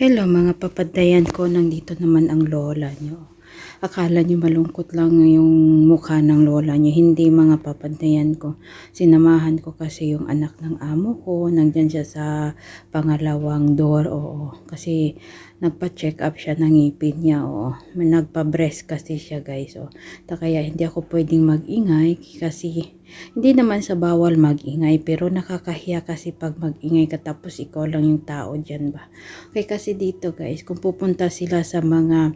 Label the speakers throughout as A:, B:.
A: Hello mga papadayan ko, nandito naman ang lola nyo. Akala nyo malungkot lang yung mukha ng lola nyo. Hindi mga papadayan ko. Sinamahan ko kasi yung anak ng amo ko. Nandyan siya sa pangalawang door. Oo. Kasi nagpa-check up siya ng ngipin niya. Oo. Nagpa-breast kasi siya guys. Oo. Kaya hindi ako pwedeng mag-ingay kasi hindi naman sa bawal mag-ingay pero nakakahiya kasi pag mag-ingay ka tapos ikaw lang yung tao dyan ba. Okay kasi dito guys kung pupunta sila sa mga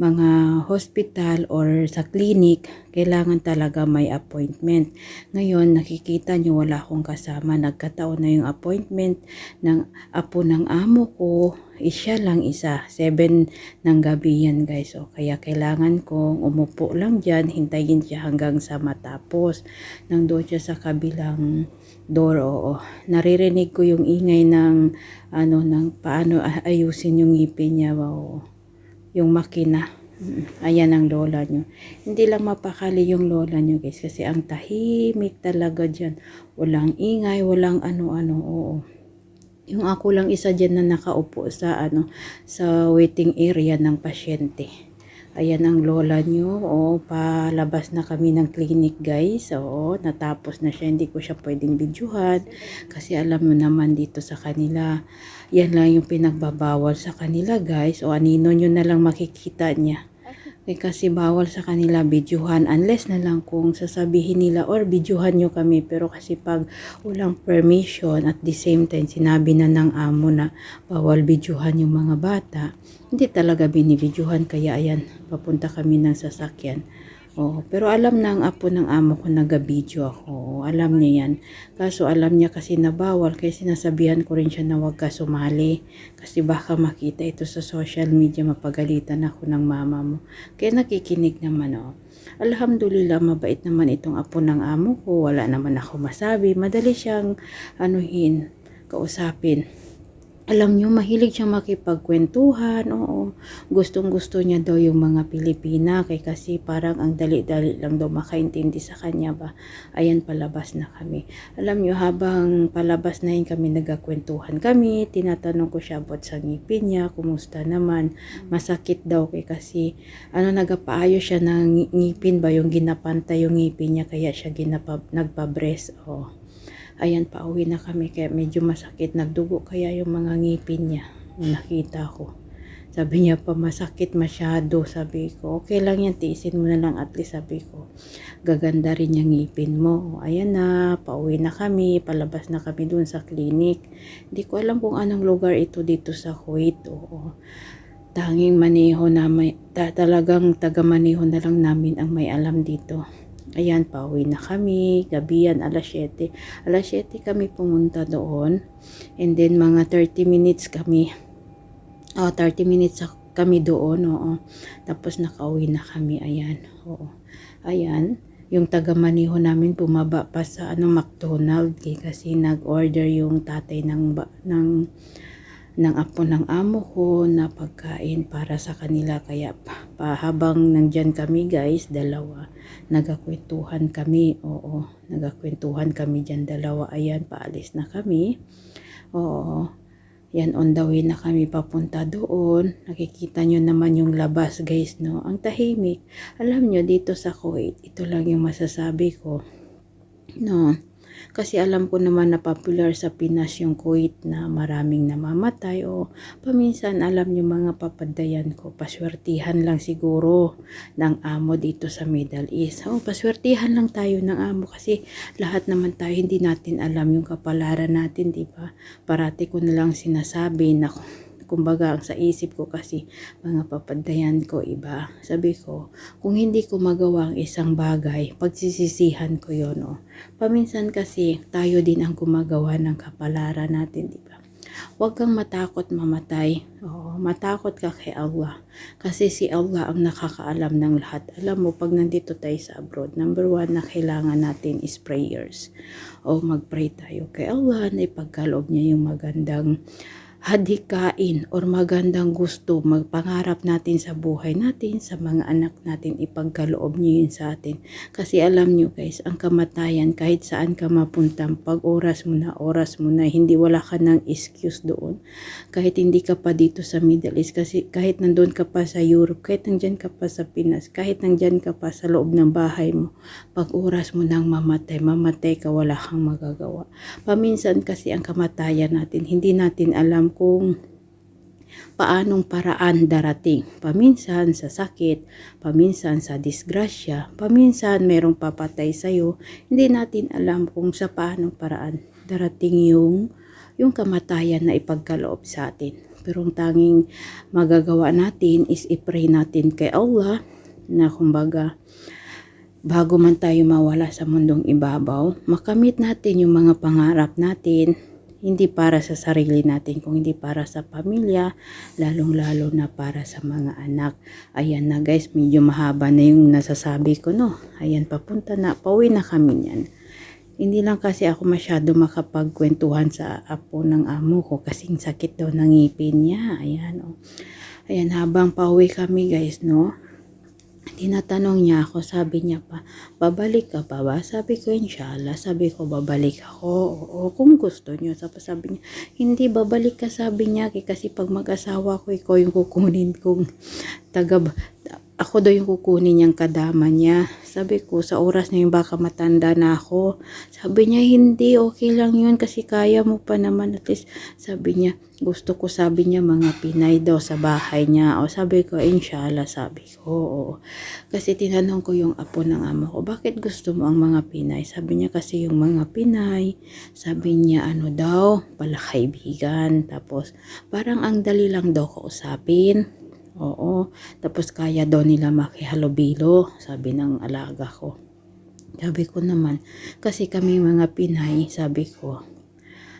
A: mga hospital or sa clinic kailangan talaga may appointment. Ngayon nakikita nyo wala akong kasama nagkataon na yung appointment ng apo ng amo ko is siya lang isa. 7 ng gabi yan guys. O, kaya kailangan kong umupo lang dyan, hintayin siya hanggang sa matapos. Nang doon siya sa kabilang door, oo. Naririnig ko yung ingay ng, ano, ng paano ayusin yung ngipin niya, oo. Yung makina. Ayan ang lola nyo. Hindi lang mapakali yung lola nyo guys kasi ang tahimik talaga dyan. Walang ingay, walang ano-ano, oo. Yung ako lang isa dyan na nakaupo sa ano sa waiting area ng pasyente. Ayan ang lola nyo. O, palabas na kami ng clinic guys. Oo, natapos na siya. Hindi ko siya pwedeng bidyuhan. Kasi alam mo naman dito sa kanila, yan lang yung pinagbabawal sa kanila guys. O, anino nyo na lang makikita niya. Eh, kasi bawal sa kanila bidyuhan unless na lang kung sasabihin nila or bidyuhan nyo kami. Pero kasi pag walang permission at the same time sinabi na ng amo na bawal bidyuhan yung mga bata hindi talaga binibidyuhan kaya ayan papunta kami ng sasakyan Oo, pero alam na ang apo ng amo ko nagabidyo ako. Alam niya yan. Kaso alam niya kasi na bawal kaya sinasabihan ko rin siya na huwag ka sumali. Kasi baka makita ito sa social media mapagalitan ako ng mama mo. Kaya nakikinig naman oh. Alhamdulillah mabait naman itong apo ng amo ko. Wala naman ako masabi. Madali siyang anuhin, kausapin. Alam nyo, mahilig siyang makipagkwentuhan, oo. Gustong gusto niya daw yung mga Pilipina, kay kasi parang ang dali-dali lang daw makaintindi sa kanya ba. Ayan, palabas na kami. Alam nyo, habang palabas na yun kami, nagkakwentuhan kami, tinatanong ko siya about sa ngipin niya, kumusta naman, masakit daw kay kasi, ano, nagapaayo siya ng ngipin ba, yung ginapantay yung ngipin niya, kaya siya ginapa, nagpa-breast, oh. Ayan, pauwi na kami kaya medyo masakit. Nagdugo kaya yung mga ngipin niya. Nakita ko. Sabi niya pa masakit masyado. Sabi ko, okay lang yan. Tiisin mo na lang at least sabi ko. Gaganda rin yung ngipin mo. Ayan na, pauwi na kami. Palabas na kami dun sa clinic. Hindi ko alam kung anong lugar ito dito sa Kuwait. Oo. Tanging maniho na may, ta- talagang taga maniho na lang namin ang may alam dito. Ayan, pauwi na kami. Gabi yan, alas 7. Alas 7 kami pumunta doon. And then, mga 30 minutes kami. Oh, 30 minutes kami doon, oo. Tapos, nakauwi na kami. Ayan, oo. Ayan. Yung taga Maniho namin bumaba pa sa ano McDonald eh, kasi nag-order yung tatay ng ng ng apo ng amo ko na pagkain para sa kanila. Kaya pa, habang nandyan kami guys dalawa nagakwentuhan kami. Oo nagakwentuhan kami dyan dalawa. Ayan paalis na kami. Oo yan on the way na kami papunta doon. Nakikita nyo naman yung labas guys no? Ang tahimik. Alam nyo dito sa Kuwait ito lang yung masasabi ko no kasi alam ko naman na popular sa Pinas yung Kuwait na maraming namamatay o paminsan alam nyo mga papadayan ko, paswertihan lang siguro ng amo dito sa Middle East. O paswertihan lang tayo ng amo kasi lahat naman tayo hindi natin alam yung kapalaran natin, di ba? Parati ko na lang sinasabi na kumbaga sa isip ko kasi mga papadayan ko iba. Sabi ko, kung hindi ko magawa ang isang bagay, pagsisisihan ko yon oh. Paminsan kasi tayo din ang gumagawa ng kapalaran natin, di ba? Huwag kang matakot mamatay. Oo, matakot ka kay Allah. Kasi si Allah ang nakakaalam ng lahat. Alam mo, pag nandito tayo sa abroad, number one na kailangan natin is prayers. O mag-pray tayo kay Allah na ipagkaloob niya yung magandang hadikain or magandang gusto, magpangarap natin sa buhay natin, sa mga anak natin, ipagkaloob niyo yun sa atin. Kasi alam niyo guys, ang kamatayan, kahit saan ka mapunta, pag oras mo na, oras mo na, hindi wala ka ng excuse doon. Kahit hindi ka pa dito sa Middle East, kasi kahit nandun ka pa sa Europe, kahit nandyan ka pa sa Pinas, kahit nandyan ka pa sa loob ng bahay mo, pag oras mo nang mamatay, mamatay ka, wala kang magagawa. Paminsan kasi ang kamatayan natin, hindi natin alam kung paanong paraan darating. Paminsan sa sakit, paminsan sa disgrasya, paminsan merong papatay sa'yo. Hindi natin alam kung sa paanong paraan darating yung, yung kamatayan na ipagkaloob sa atin. Pero ang tanging magagawa natin is i-pray natin kay Allah na kumbaga bago man tayo mawala sa mundong ibabaw, makamit natin yung mga pangarap natin, hindi para sa sarili natin, kung hindi para sa pamilya, lalong-lalo na para sa mga anak. Ayan na guys, medyo mahaba na yung nasasabi ko, no? Ayan, papunta na, pauwi na kami niyan. Hindi lang kasi ako masyado makapagkwentuhan sa apo ng amo ko kasing sakit daw ng ngipin niya. Ayan, oh. Ayan, habang pauwi kami guys, no? Tinatanong niya ako, sabi niya pa, babalik ka pa ba? Sabi ko, inshallah. Sabi ko, babalik ako. Oo, kung gusto niyo. Tapos sabi niya, hindi babalik ka, sabi niya. Kasi pag mag-asawa ko, ikaw yung kukunin kong taga, ako daw yung kukunin niyang kadama niya. Sabi ko, sa oras na yun baka matanda na ako. Sabi niya, hindi, okay lang yun kasi kaya mo pa naman. At least, sabi niya, gusto ko sabi niya mga Pinay daw sa bahay niya. O sabi ko, inshallah, sabi ko, oo. Kasi tinanong ko yung apo ng ama ko, bakit gusto mo ang mga Pinay? Sabi niya kasi yung mga Pinay, sabi niya ano daw, pala kaibigan. Tapos, parang ang dali lang daw kausapin. Oo. Tapos kaya daw nila makihalubilo, sabi ng alaga ko. Sabi ko naman, kasi kami mga Pinay, sabi ko,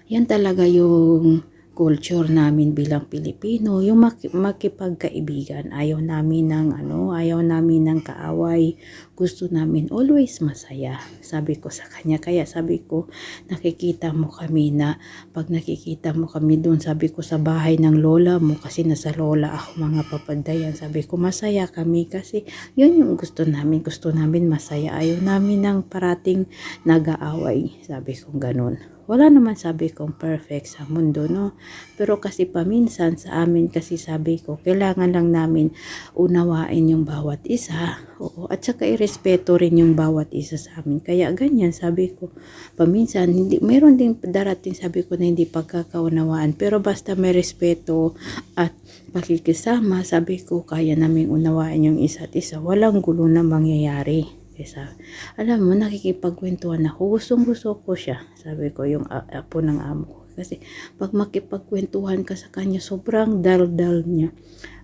A: yan talaga yung culture namin bilang Pilipino, yung mak- makipagkaibigan. Ayaw namin ng ano, ayaw namin ng kaaway. Gusto namin always masaya. Sabi ko sa kanya. Kaya sabi ko, nakikita mo kami na pag nakikita mo kami doon, sabi ko sa bahay ng lola mo, kasi nasa lola ako mga papadayan. Sabi ko, masaya kami kasi yun yung gusto namin. Gusto namin masaya. Ayaw namin ng parating nag-aaway. Sabi ko ganun. Wala naman sabi kong perfect sa mundo, no? Pero kasi paminsan sa amin kasi sabi ko, kailangan lang namin unawain yung bawat isa. Oo, at saka irespeto rin yung bawat isa sa amin. Kaya ganyan, sabi ko, paminsan, hindi, meron din darating sabi ko na hindi pagkakaunawaan. Pero basta may respeto at pakikisama, sabi ko, kaya namin unawain yung isa't isa. Walang gulo na mangyayari. Kesa, alam mo, nakikipagkwentuhan ako. Gustong gusto ko siya. Sabi ko, yung apo ng amo ko. Kasi, pag makipagkwentuhan ka sa kanya, sobrang dal-dal niya.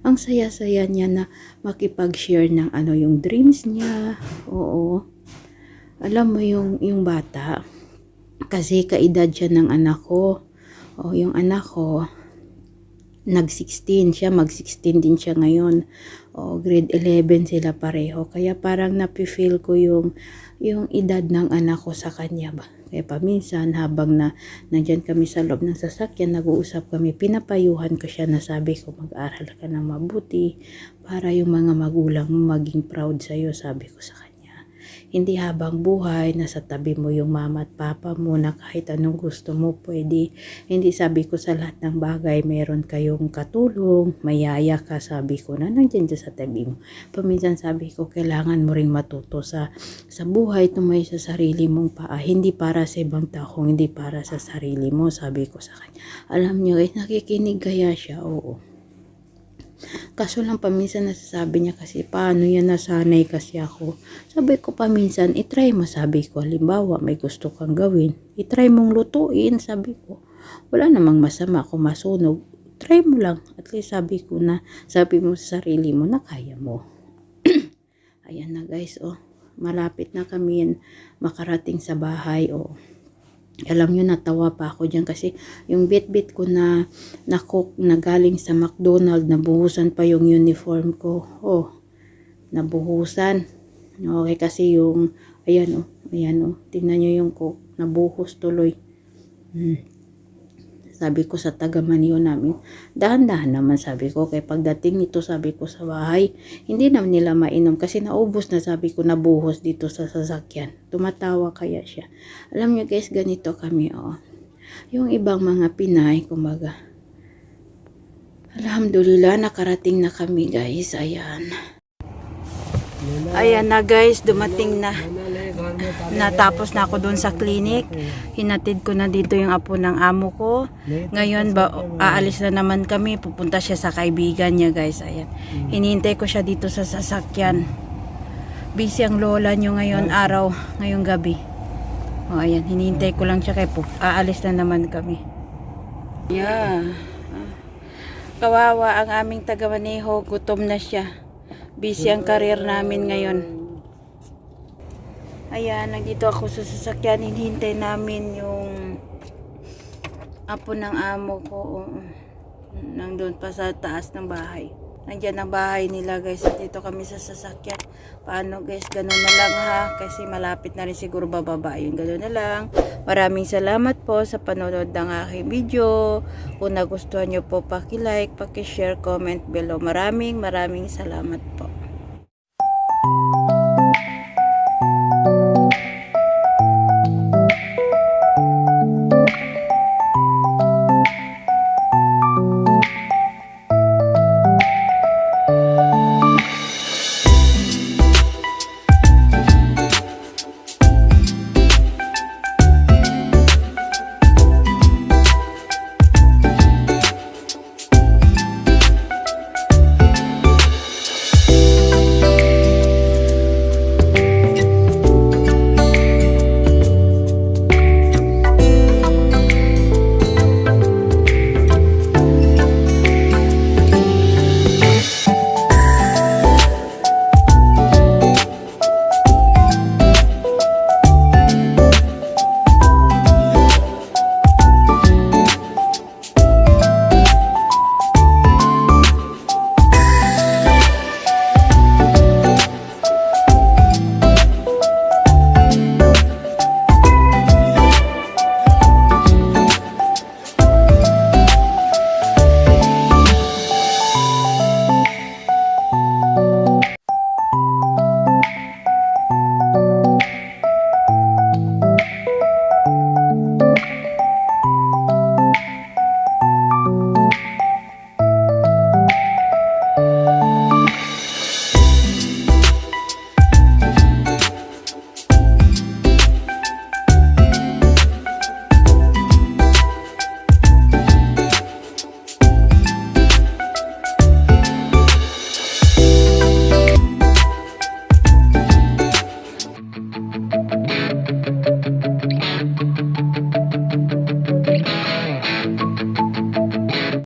A: Ang saya-saya niya na makipag-share ng ano, yung dreams niya. Oo. Alam mo yung, yung bata, kasi kaedad siya ng anak ko. O, yung anak ko, nag-16 siya, mag-16 din siya ngayon. O, grade 11 sila pareho. Kaya parang napifeel ko yung, yung edad ng anak ko sa kanya ba. Kaya paminsan, habang na nandyan kami sa loob ng sasakyan, nag-uusap kami, pinapayuhan ko siya na sabi ko, mag-aral ka ng mabuti para yung mga magulang mo maging proud sa'yo, sabi ko sa kanya. Hindi habang buhay, nasa tabi mo yung mama at papa mo na kahit anong gusto mo pwede. Hindi sabi ko sa lahat ng bagay, meron kayong katulong, mayaya ka, sabi ko na nandyan dyan sa tabi mo. Paminsan sabi ko, kailangan mo ring matuto sa, sa buhay, tumay sa sarili mong paa. Hindi para sa ibang tao, hindi para sa sarili mo, sabi ko sa kanya. Alam niyo, eh, nakikinig kaya siya, oo. Kaso lang paminsan nasasabi niya kasi paano yan nasanay kasi ako. Sabi ko paminsan, itry mo sabi ko. Halimbawa, may gusto kang gawin. Itry mong lutuin, sabi ko. Wala namang masama kung masunog. Try mo lang. At least sabi ko na, sabi mo sa sarili mo na kaya mo. Ayan na guys, oh. Malapit na kami makarating sa bahay, oh alam nyo natawa pa ako dyan kasi yung bit-bit ko na na cook na galing sa McDonald nabuhusan pa yung uniform ko. Oh nabuhusan. Okay kasi yung ayan oh ayan oh tingnan nyo yung cook nabuhos tuloy. Hmm. Sabi ko sa taga Maniyo namin, dahan-dahan naman sabi ko. Kaya pagdating nito sabi ko sa bahay, hindi naman nila mainom kasi naubos na sabi ko nabuhos dito sa sasakyan. Tumatawa kaya siya. Alam niyo guys, ganito kami oh. Yung ibang mga Pinay, kumbaga. Alhamdulillah, nakarating na kami guys. Ayan. Ayan na guys, dumating na. Natapos na ako doon sa clinic. Hinatid ko na dito yung apo ng amo ko. Ngayon ba aalis na naman kami, pupunta siya sa kaibigan niya guys. Ayan. Hinihintay ko siya dito sa sasakyan. Busy ang lola niyo ngayon araw, ngayong gabi. O ayan, hinihintay ko lang siya kay po. Aalis na naman kami. Yeah. Kawawa ang aming taga-maneho, gutom na siya. Busy ang karir namin ngayon. Ayan, nandito ako sa sasakyan. Hinihintay namin yung apo ng amo ko. Oo. Nandun pa sa taas ng bahay. Nandiyan ang bahay nila guys. Dito kami sa sasakyan. Paano guys? Ganun na lang ha. Kasi malapit na rin siguro bababa. Yung ganun na lang. Maraming salamat po sa panonood ng aking video. Kung nagustuhan nyo po, paki-like, paki-share, comment below. Maraming maraming salamat po.